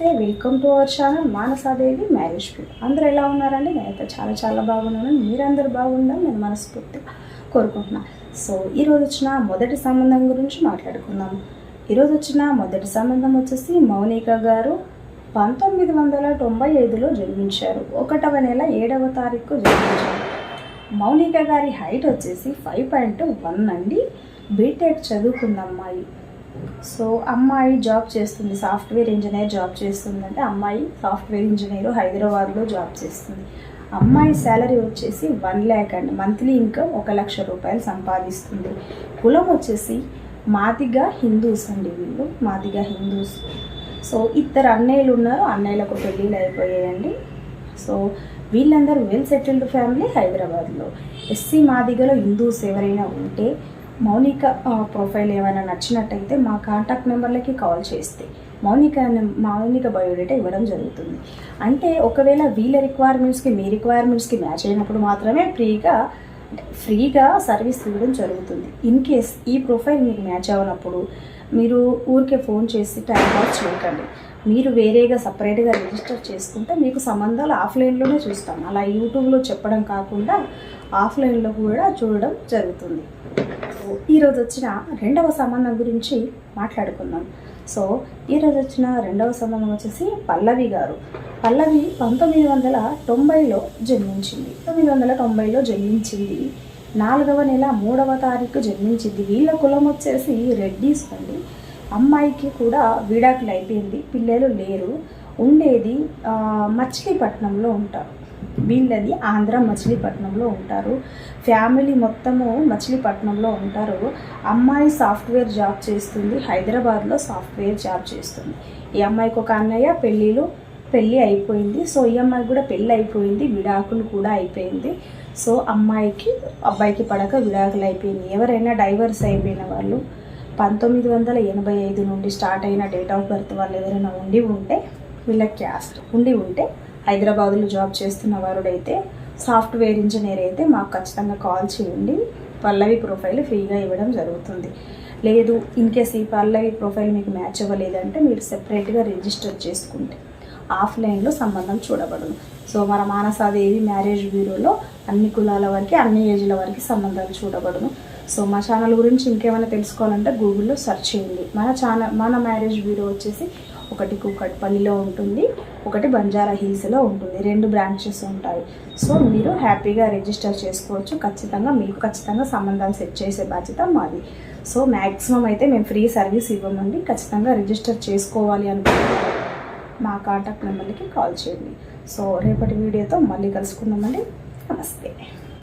నమస్తే welcome to our channel Manasadevi marriage field అందరూ ఎలా ఉన్నారండి? నేనైతే చాలా చాలా బాగున్నాను. మీరందరూ బాగుండాలని నేను మనస్ఫూర్తిగా కోరుకుంటున్నాను సో ఈరోజు వచ్చిన మొదటి సంబంధం గురించి మాట్లాడుకుందాం ఈరోజు వచ్చిన మొదటి సంబంధం వచ్చేసి మౌనిక గారు పంతొమ్మిది వందల తొంభై ఐదులో జన్మించారు. ఒకటవ నెల ఏడవ తారీఖు జన్మించారు. మౌనిక గారి హైట్ వచ్చేసి ఫైవ్ పాయింట్ వన్ అండి. బీటెక్ చదువుకున్న అమ్మాయి. సో అమ్మాయి జాబ్ చేస్తుంది సాఫ్ట్వేర్ ఇంజనీర్ జాబ్ చేస్తుంది అంటే అమ్మాయి సాఫ్ట్వేర్ ఇంజనీర్ హైదరాబాద్లో జాబ్ చేస్తుంది. అమ్మాయి శాలరీ వచ్చేసి వన్ ల్యాక్ అండి మంత్లీ ఇన్కమ్ ఒక లక్ష రూపాయలు సంపాదిస్తుంది. కులం వచ్చేసి మాదిగా హిందూస్ అండి వీళ్ళు మాదిగా హిందూస్. సో ఇద్దరు అన్నయ్యలు ఉన్నారు అన్నయ్యలకు పెళ్ళిళ్ళు అయిపోయాయండి. సో వీళ్ళందరూ వెల్ సెటిల్డ్ ఫ్యామిలీ హైదరాబాద్లో. ఎస్సీ మాదిగలో హిందూస్ ఎవరైనా ఉంటే మౌనిక ప్రొఫైల్ ఏమైనా నచ్చినట్టయితే మా కాంటాక్ట్ నెంబర్లకి కాల్ చేస్తే మౌనిక మౌనిక బయోడేటా ఇవ్వడం జరుగుతుంది. అంటే ఒకవేళ వీళ్ళ రిక్వైర్మెంట్స్కి మీ రిక్వైర్మెంట్స్కి మ్యాచ్ అయినప్పుడు మాత్రమే ఫ్రీగా ఫ్రీగా సర్వీస్ ఇవ్వడం జరుగుతుంది. ఇన్ కేస్ ఈ ప్రొఫైల్ మీకు మ్యాచ్ అవ్వనప్పుడు మీరు ఊరికే ఫోన్ చేసి టైం పాస్ చేయకండి. మీరు వేరేగా సపరేట్గా రిజిస్టర్ చేసుకుంటే మీకు సంబంధాలు ఆఫ్లైన్లోనే చూస్తాం. అలా యూట్యూబ్లో చెప్పడం కాకుండా ఆఫ్లైన్లో కూడా చూడడం జరుగుతుంది. ఈరోజు వచ్చిన రెండవ సంబంధం గురించి మాట్లాడుకుందాం. సో ఈరోజు వచ్చిన రెండవ సంబంధం వచ్చేసి పల్లవి గారు. పల్లవి పంతొమ్మిది వందల తొంభైలో జన్మించింది. తొమ్మిది వందల తొంభైలో జన్మించింది. నాలుగవ నెల మూడవ తారీఖు జన్మించింది. వీళ్ళ కులం వచ్చేసి రెడ్డీస్ అండి. అమ్మాయికి కూడా విడాకులు అయిపోయింది. పిల్లలు లేరు. ఉండేది మచిలీపట్నంలో ఉంటారు. వీళ్ళది ఆంధ్ర మచిలీపట్నంలో ఉంటారు. ఫ్యామిలీ మొత్తము మచిలీపట్నంలో ఉంటారు. అమ్మాయి సాఫ్ట్వేర్ జాబ్ చేస్తుంది. హైదరాబాద్లో సాఫ్ట్వేర్ జాబ్ చేస్తుంది. ఈ అమ్మాయికి ఒక అన్నయ్య పెళ్ళిలో పెళ్ళి అయిపోయింది. సో ఈ అమ్మాయికి కూడా పెళ్ళి అయిపోయింది. విడాకులు కూడా అయిపోయింది. సో అమ్మాయికి అబ్బాయికి పడక విడాకులు అయిపోయింది. ఎవరైనా డైవర్స్ అయిపోయిన వాళ్ళు పంతొమ్మిది వందల ఎనభై ఐదు నుండి స్టార్ట్ అయిన డేట్ ఆఫ్ బర్త్ వాళ్ళు ఎవరైనా ఉండి ఉంటే వీళ్ళ క్యాస్ట్ ఉండి ఉంటే హైదరాబాద్లో జాబ్ చేస్తున్న వారుడైతే సాఫ్ట్వేర్ ఇంజనీర్ అయితే మాకు ఖచ్చితంగా కాల్ చేయండి. పల్లవి ప్రొఫైల్ ఫ్రీగా ఇవ్వడం జరుగుతుంది. లేదు ఇన్ కేస్ ఈ పల్లవి ప్రొఫైల్ మీకు మ్యాచ్ అవ్వలేదంటే మీరు సెపరేట్గా రిజిస్టర్ చేసుకుంటే. ఆఫ్లైన్లో సంబంధం చూడబడును సో మన మానసాదేవి మ్యారేజ్ బ్యూరోలో అన్ని కులాల వరకు అన్ని ఏజ్ల వరకు సంబంధాలు చూడబడును సో మా ఛానల్ గురించి ఇంకేమైనా తెలుసుకోవాలంటే గూగుల్లో సెర్చ్ చేయండి. మన ఛానల్ మన మ్యారేజ్ బ్యూరో వచ్చేసి ఒకటి కూకట్పల్లిలో ఉంటుంది ఒకటి బంజారా హిల్స్లో ఉంటుంది. రెండు బ్రాంచెస్ ఉంటాయి. సో మీరు హ్యాపీగా రిజిస్టర్ చేసుకోవచ్చు. ఖచ్చితంగా మీకు ఖచ్చితంగా సంబంధాలు సెట్ చేసే బాధ్యత మాది. సో మ్యాక్సిమం అయితే మేము ఫ్రీ సర్వీస్ ఇవ్వమండి. ఖచ్చితంగా రిజిస్టర్ చేసుకోవాలి అనుకుంటే మా కాంటాక్ట్ నెంబర్కి కాల్ చేయండి. సో రేపటి వీడియోతో మళ్ళీ కలుసుకుందామండి. నమస్తే.